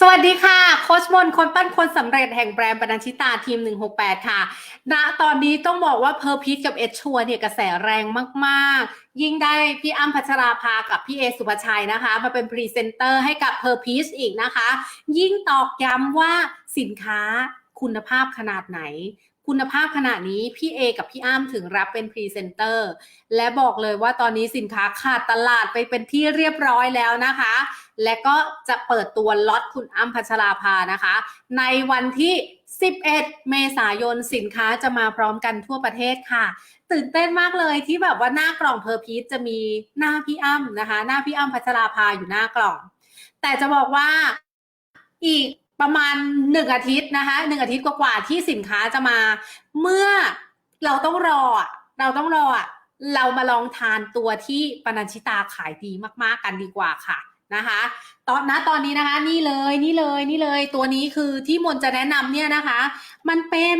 สวัสดีค่ะ โคชมนคนปั้นคนสำเร็จแห่งแบรนด์ปนัญชิตาทีม 168 ค่ะณตอนนี้ต้องบอกว่าเพอร์พีทกับเอชชัวเนี่ยกระแสแรงมากๆ ยิ่งได้พี่อ้ำพัชราภากับพี่เอสุภชัยนะคะ มาเป็นพรีเซนเตอร์ให้กับเพอร์พีชอีกนะคะ ยิ่งตอกย้ำว่าสินค้าคุณภาพขนาดไหน คุณภาพขนาดนี้พี่เอกับพี่อ้ำถึงรับเป็นพรีเซนเตอร์และบอกเลยว่าตอนนี้สินค้าขาดตลาดไปเป็นที่เรียบร้อยแล้วนะคะ และก็จะเปิดตัวล็อตคุณอ้ำพัชราภานะคะ ในวันที่ 11 เมษายนสินค้าจะมาพร้อมกันทั่วประเทศค่ะ ตื่นเต้นมากเลยที่แบบว่าหน้ากล่องเพอร์พีจะมีหน้าพี่อ้ำนะคะ หน้าพี่อ้ำพัชราภาอยู่หน้ากล่อง แต่จะบอกว่าอีก ประมาณหนึ่งอาทิตย์นะคะหนึ่งอาทิตย์กว่าๆที่สินค้าจะมา เมื่อเราต้องรอ เราต้องรอ เรามาลองทานตัวที่ปนัญชิตาขายดีมาก ๆ กันดีกว่าค่ะนะคะ ตอนนะตอนนี้นะคะ นี่เลยนี่เลยนี่เลย ตัวนี้คือที่มนจะแนะนำเนี่ยนะคะ มันเป็น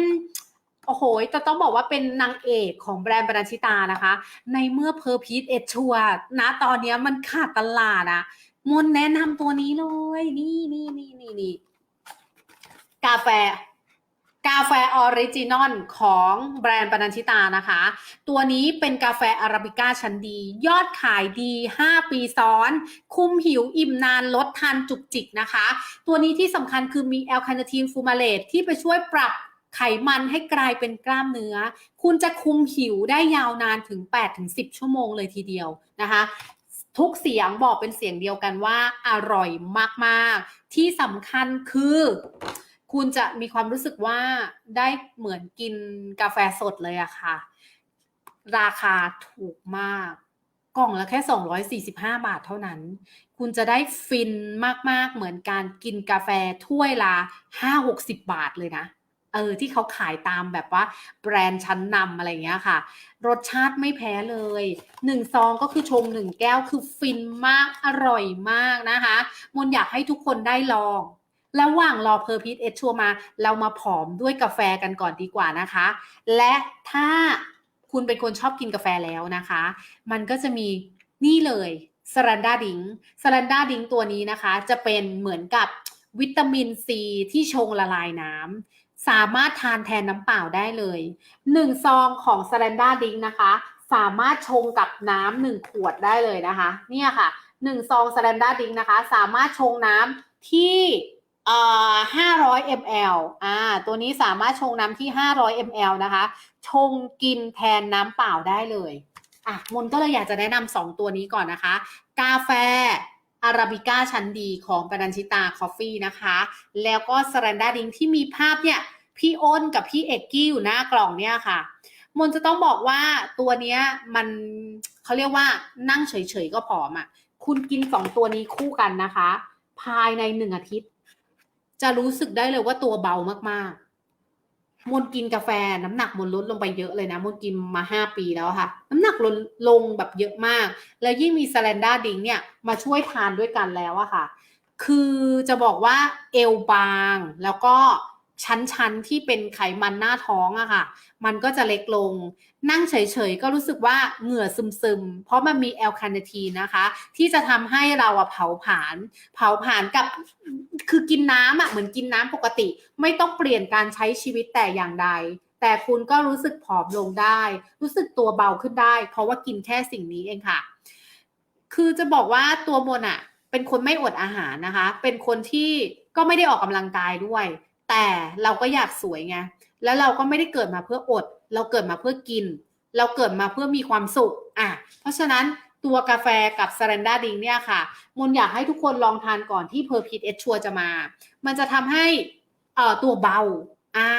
โอ้โหจะต้องบอกว่าเป็นนางเอกของแบรนด์ปนัญชิตานะคะ ในเมื่อเพอร์พีทเอชัวนะตอนนี้มันขาดตลาดอะมนแนะนำตัวนี้เลย นี่นี่นี่นี่นี่ กาแฟ กาแฟออริจินอลของแบรนด์ปนัญชิตานะคะ ตัวนี้เป็นกาแฟอาราบิก้าชั้นดี ยอดขายดี 5 ปีซ้อน คุมหิวอิ่มนานลดทานจุกจิกนะคะ ตัวนี้ที่สำคัญคือมีแอลคาเนทีนฟูมาเลตที่ไปช่วยปรับไขมันให้กลายเป็นกล้ามเนื้อ คุณจะคุมหิวได้ยาวนานถึง 8-10 ชั่วโมงเลยทีเดียวนะคะ ทุกเสียงบอกเป็นเสียงเดียวกันว่าอร่อยมาก ๆ ที่สำคัญคือ คุณจะมีความรู้สึกว่าได้เหมือนกินกาแฟสดเลยอะค่ะ ราคาถูกมาก กล่องละแค่ 245 บาทเท่านั้น คุณจะได้ฟินมากๆเหมือนการกินกาแฟถ้วยละ5-60 บาทเลยนะเออที่เขาขายตามแบบว่าแบรนด์ชั้นนำอะไรเงี้ยค่ะ รสชาติไม่แพ้เลยหนึ่งซองก็คือชงหนึ่งแก้วคือฟินมากอร่อยมากนะคะมนอยากให้ทุกคนได้ลอง ระหว่างรอเพอร์พีทเอชชัวมา เรามาผอมด้วยกาแฟกันก่อนดีกว่านะคะ และถ้าคุณเป็นคนชอบกินกาแฟแล้วนะคะ มันก็จะมีนี่เลยสรันดาดิงสรันดาดิงตัวนี้นะคะ จะเป็นเหมือนกับวิตามินซีที่ชงละลายน้ำสามารถทานแทนน้ำเปล่าได้เลยหนึ่งซองของสรันดาดิงนะคะ สามารถชงกับน้ำหนึ่งขวดได้เลยนะคะ เนี่ยค่ะหนึ่งซองสรันดาดิงนะคะ สามารถชงน้ำที่ 500 ml อ่า ตัวนี้สามารถชงน้ำที่ 500 ml นะคะ ชงกินแทนน้ำเปล่าได้เลย อะ มนก็เลยอยากจะแนะนำสองตัวนี้ก่อนนะคะ กาแฟอาราบิก้าชั้นดีของปนัญชิตาคอฟฟี่นะคะ แล้วก็สแรนดาดิงที่มีภาพเนี่ย พี่อ้นกับพี่เอกกี้อยู่หน้ากล่องเนี่ยค่ะ มนจะต้องบอกว่าตัวเนี้ยมันเขาเรียกว่านั่งเฉยๆก็ผอมอะ คุณกินสองตัวนี้คู่กันนะคะ ภายในหนึ่งอาทิตย์ จะรู้สึกได้เลยว่าตัวเบามากๆมนกินกาแฟน้ำหนักมนลดลงไปเยอะเลยนะมนกินมาห้าปีแล้วค่ะ น้ำหนักลดลงแบบเยอะมาก แล้วยิ่งมีสแลนด้าดิงเนี่ยมาช่วยทานด้วยกันแล้วอะค่ะ คือจะบอกว่าเอวบางแล้วก็ ชั้นๆ ที่เป็นไขมันหน้าท้องอะค่ะ มันก็จะเล็กลง นั่งเฉยๆ ก็รู้สึกว่าเหงื่อซึมๆ เพราะมันมีแอลคาเนทีนะคะ ที่จะทำให้เราอะเผาผลาญเผาผลาญกับคือกินน้ำอะเหมือนกินน้ำปกติ ไม่ต้องเปลี่ยนการใช้ชีวิตแต่อย่างใด แต่คุณก็รู้สึกผอมลงได้ รู้สึกตัวเบาขึ้นได้ เพราะว่ากินแค่สิ่งนี้เองค่ะ คือจะบอกว่าตัวมนอะเป็นคนไม่อดอาหารนะคะ เป็นคนที่ก็ไม่ได้ออกกำลังกายด้วย แต่เราก็อยากสวยไงแล้วเราก็ไม่ได้เกิดมาเพื่ออด เราเกิดมาเพื่อกิน เราเกิดมาเพื่อมีความสุขอะเพราะฉะนั้นตัวกาแฟกับส a รนดาดิงเนี่ยค่ะมนอยากให้ทุกคนลองทานก่อนที่เพอร์พีทเอชชัวจะมา มันจะทำให้เอ่อตัวเบาอ่า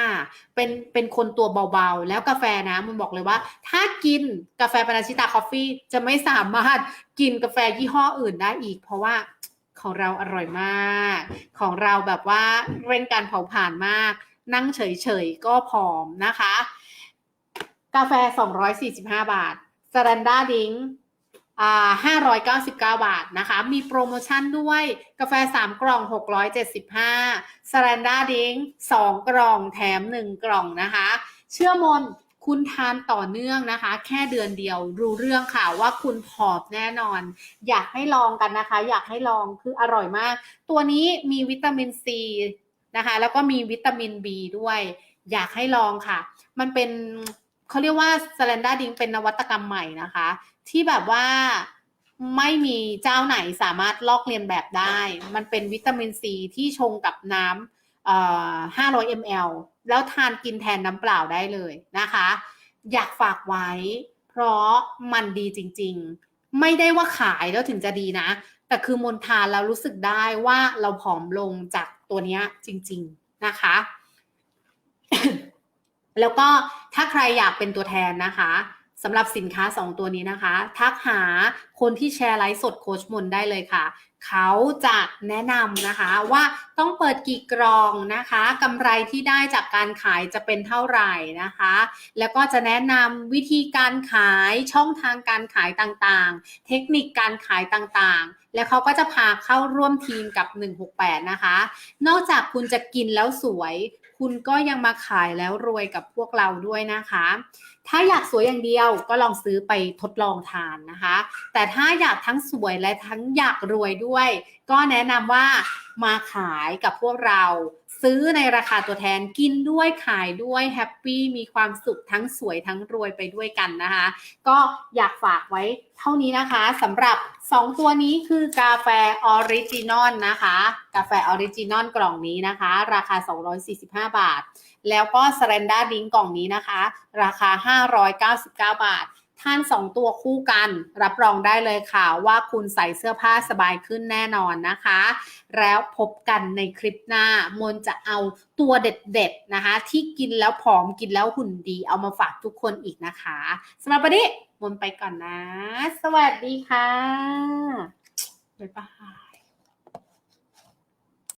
เป็นเป็นคนตัวเบาๆ แล้วกาแฟนะมันบอกเลยว่า ถ้ากินกาแฟปานาชิตาคอฟฟี่จะไม่สามารถกินกาแฟยี่ห้ออื่นได้อีก เพราะว่า ของเราอร่อยมาก ของเราแบบว่าเร่งการเผาผลาญมาก นั่งเฉยๆ ก็ผอมนะคะ กาแฟ 245 บาทสแตนดาร์ดิงอ่า599 บาทนะคะ มีโปรโมชั่นด้วย กาแฟ 3 กล่อง 675สแตนดาร์ดิง2 กล่องแถม 1 กล่องนะคะ เชื่อมน คุณทานต่อเนื่องนะคะ แค่เดือนเดียวรู้เรื่องค่ะว่าคุณผอมแน่นอน อยากให้ลองกันนะคะ อยากให้ลองคืออร่อยมาก ตัวนี้มีวิตามินซีนะคะ แล้วก็มีวิตามิน B ด้วย อยากให้ลองค่ะ มันเป็นเขาเรียกว่าสแลนดาดิงเป็นนวัตกรรมใหม่นะคะ ที่แบบว่าไม่มีเจ้าไหนสามารถลอกเลียนแบบได้ มันเป็นวิตามินซีที่ชงกับน้ำ500 ml แล้วทานกินแทนน้ำเปล่าได้เลยนะคะ อยากฝากไว้ เพราะมันดีจริง ๆ ไม่ได้ว่าขายแล้วถึงจะดีนะ แต่คือมนทานเรารู้สึกได้ว่าเราผอมลงจากตัวนี้จริง ๆนะคะ แล้วก็ถ้าใครอยากเป็นตัวแทนนะคะ สำหรับสินค้า 2 ตัวนี้นะคะ ทักหาคนที่แชร์ไลฟ์สดโคชมนได้เลยค่ะ เขาจะแนะนำนะคะว่าต้องเปิดกี่กรองนะคะกำไรที่ได้จากการขายจะเป็นเท่าไหร่นะคะ แล้วก็จะแนะนำวิธีการขายช่องทางการขายต่างๆ เทคนิคการขายต่างๆ แล้วเขาก็จะพาเข้าร่วมทีมกับ 168 นะคะ นอกจากคุณจะกินแล้วสวย คุณก็ยังมาขายแล้วรวยกับพวกเราด้วยนะคะ ถ้าอยากสวยอย่างเดียวก็ลองซื้อไปทดลองทานนะคะ แต่ถ้าอยากทั้งสวยและทั้งอยากรวยด้วย ก็แนะนำว่ามาขายกับพวกเรา ซื้อในราคาตัวแทนกินด้วยขายด้วยแฮปปี้มีความสุขทั้งสวยทั้งรวยไปด้วยกันนะคะ ก็อยากฝากไว้เท่านี้นะคะสำหรับ 2 ตัวนี้คือกาแฟออริจินอลนะคะ กาแฟออริจินอลกล่องนี้นะคะ ราคา 245 บาท แล้วก็สแ a นด้าดิงกล่องนี้นะคะ ราคา 599 บาท ท่าน2ตัวคู่กัน รับรองได้เลยค่ะ ว่าคุณใส่เสื้อผ้าสบายขึ้นแน่นอนนะคะ แล้วพบกันในคลิปหน้ามนจะเอาตัวเด็ดๆนะคะ ที่กินแล้วผอมกินแล้วหุ่นดี เอามาฝากทุกคนอีกนะคะสำหรับวันนี้มนไปก่อนนะ สวัสดีค่ะบ๊ายบาย